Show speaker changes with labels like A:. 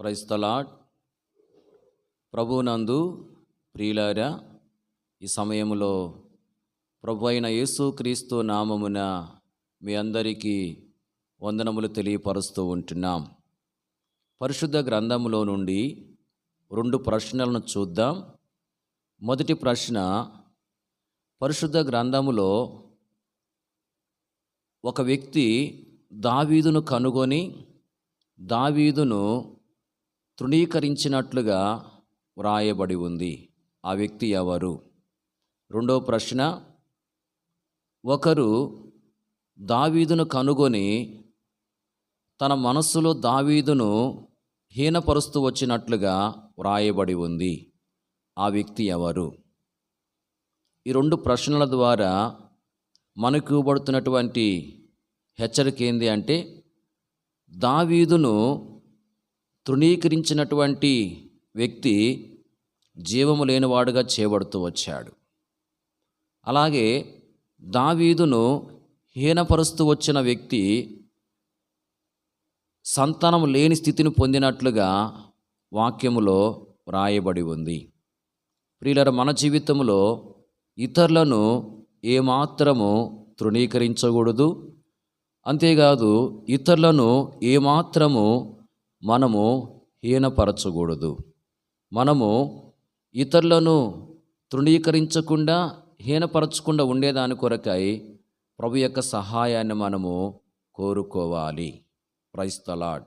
A: క్రైస్తలాడ్ ప్రభునందు ప్రియులారా ఈ సమయంలో ప్రభు అయిన యేసుక్రీస్తు నామమున మీ అందరికీ వందనములు తెలియపరుస్తూ ఉంటున్నాం. పరిశుద్ధ గ్రంథములో నుండి రెండు ప్రశ్నలను చూద్దాం. మొదటి ప్రశ్న పరిశుద్ధ గ్రంథములో ఒక వ్యక్తి దావీదును కనుగొని దావీదును తృణీకరించినట్లుగా వ్రాయబడి ఉంది. ఆ వ్యక్తి ఎవరు? రెండో ప్రశ్న. ఒకరు దావీదును కనుగొని తన మనస్సులో దావీదును హీనపరుస్తూ వచ్చినట్లుగా వ్రాయబడి ఉంది. ఆ వ్యక్తి ఎవరు? ఈ రెండు ప్రశ్నల ద్వారా మనకు ఇవ్వబడుతున్నటువంటి హెచ్చరిక ఏంది అంటే దావీదును తృణీకరించినటువంటి వ్యక్తి జీవము లేనివాడుగా చేయబడుతూ వచ్చాడు. అలాగే దావీదును హీనపరుస్తూ వచ్చిన వ్యక్తి సంతానం లేని స్థితిని పొందినట్లుగా వాక్యములో వ్రాయబడి ఉంది. ప్రియులర మన జీవితంలో ఇతరులను ఏమాత్రము తృణీకరించకూడదు. అంతేకాదు ఇతరులను ఏమాత్రము మనము హీనపరచకూడదు. మనము ఇతరులను తృణీకరించకుండా హీనపరచకుండా ఉండేదాని కొరకై ప్రభు యొక్క సహాయాన్ని మనము కోరుకోవాలి. ప్రైస్తలాడ్